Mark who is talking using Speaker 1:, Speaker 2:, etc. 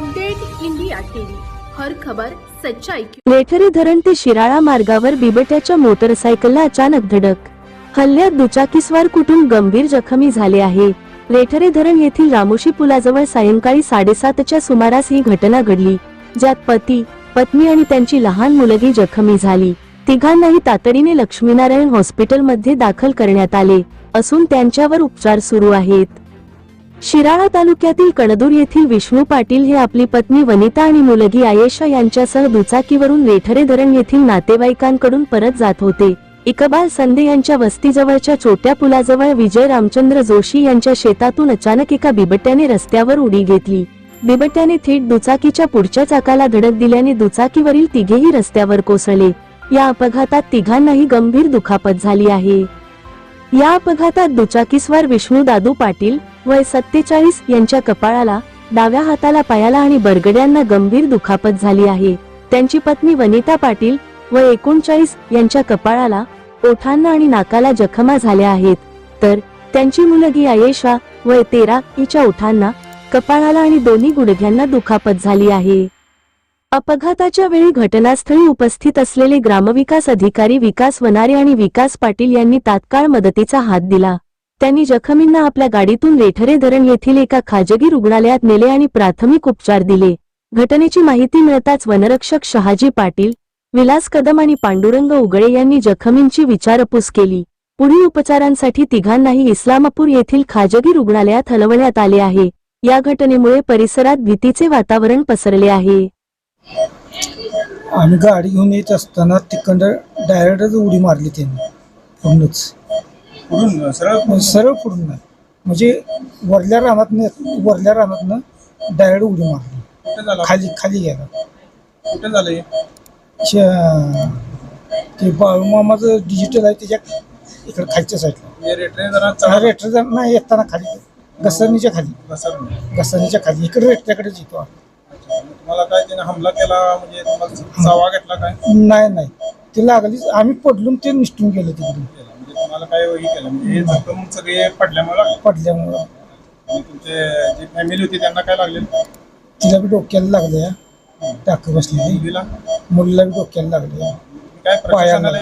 Speaker 1: Update India TV. हर खबर सच्चाई की
Speaker 2: धरण ते शिराळा मार्गावर बिबट्याच्या मोटरसायकलला अचानक धडक. हल्ल्यात दुचाकीस्वार कुटुंब गंभीर जखमी झाले आहे. लेठरे धरण येथील रामोशी पुलाजवळ सायंकाळी साडेसातच्या सुमारास ही घटना घडली ज्यात पती पत्नी आणि त्यांची लहान मुलगी जखमी झाली. तिघांनाही तातडीने लक्ष्मीनारायण हॉस्पिटलमध्ये दाखल करण्यात आले असून त्यांच्यावर उपचार सुरू आहेत. शिराळा तालुक्यातील कणदूर येथील विष्णू पाटील हे आपली पत्नी वनिता आणि मुलगी आयेशा यांच्यासह दुचाकीवरून लेठरे धरण येथील नातेवाईकांकडून परत जात होते. इकबाल संदे यांच्या वस्तीजवळच्या छोट्या पुलाजवळ विजय रामचंद्र जोशी यांच्या शेतातून अचानक एका बिबट्याने रस्त्यावर उडी घेतली. बिबट्याने थेट दुचाकीच्या पुढच्या चाकाला धडक दिल्याने दुचाकीवरील तिघेही रस्त्यावर कोसळले. या अपघातात तिघांनाही गंभीर दुखापत झाली आहे. या अपघातात दुचाकीस्वार विष्णू दादू पाटील वय सत्तेचाळीस यांच्या कपाळाला डाव्या हाताला पायाला आणि बरगड्यांना गंभीर दुखापत झाली आहे. त्यांची पत्नी वनिता पाटील व एकोणचाळीस यांच्या कपाळाला ओठांना आणि नाकाला जखमा झाल्या आहेत. तर त्यांची मुलगी आयेशा वय तेरा हिच्या ओठांना कपाळाला आणि दोन्ही गुडघ्यांना दुखापत झाली आहे. अपघाताच्या वेळी घटनास्थळी उपस्थित असलेले ग्रामविकास अधिकारी विकास वनारे आणि विकास पाटील यांनी तात्काळ मदतीचा हात दिला. त्यांनी जखमींना आपल्या गाडीतून रेठरे धरण येथील एका खाजगी रुग्णालयात नेले आणि प्राथमिक उपचार दिले. घटनेची माहिती मिळताच वनरक्षक शहाजी पाटील विलास कदम आणि पांडुरंग उगळे यांनी जखमींची विचारपूस केली. पुढील उपचारांसाठी तिघांनाही इस्लामपूर येथील खाजगी रुग्णालयात हलवण्यात आले आहे. या घटनेमुळे परिसरात भीतीचे वातावरण पसरले आहे.
Speaker 3: आम्ही गाडी घेऊन येत असताना तिकडं डायरेक्टच उडी मारली त्यांनी. पूर्णच.
Speaker 4: सरळ
Speaker 3: सरळ पुढून नाही म्हणजे वरल्या रानातनं वरल्या रानातनं डायरेक्ट उडी मारली.
Speaker 4: कुठे झाला?
Speaker 3: खाली खाली गेला.
Speaker 4: कुठे झालं हे?
Speaker 3: श- ते बाळूमामाचं डिजिटल आहे त्याच्या इकडे खालच्या साईडला
Speaker 4: म्हणजे रेटने जरा चढा
Speaker 3: रेटर नाही येताना खाली. घसरणीच्या खाली.
Speaker 4: घसरलं.
Speaker 3: घसरणीच्या खाली. इकडे रेट्याकडेच येतो आम्ही.
Speaker 4: अच्छा. मग तुम्हाला काय त्याने हमला केला? म्हणजे तुम्हाला चावा घेतला काय?
Speaker 3: नाही नाही. ते लागलीच. आम्ही पडलून ते निसटून गेलो तिकडून.
Speaker 4: काय हे केलं? म्हणजे हे सगळे पडल्यामुळे लागले.
Speaker 3: पडल्यामुळं.
Speaker 4: आणि तुमचे जी फॅमिली होती त्यांना काय लागले?
Speaker 3: तिला बी डोक्याला लागले टाक बसलेली.
Speaker 4: मुलीला?
Speaker 3: मुलीला बी डोक्याला लागले
Speaker 4: काय प्रशासनाला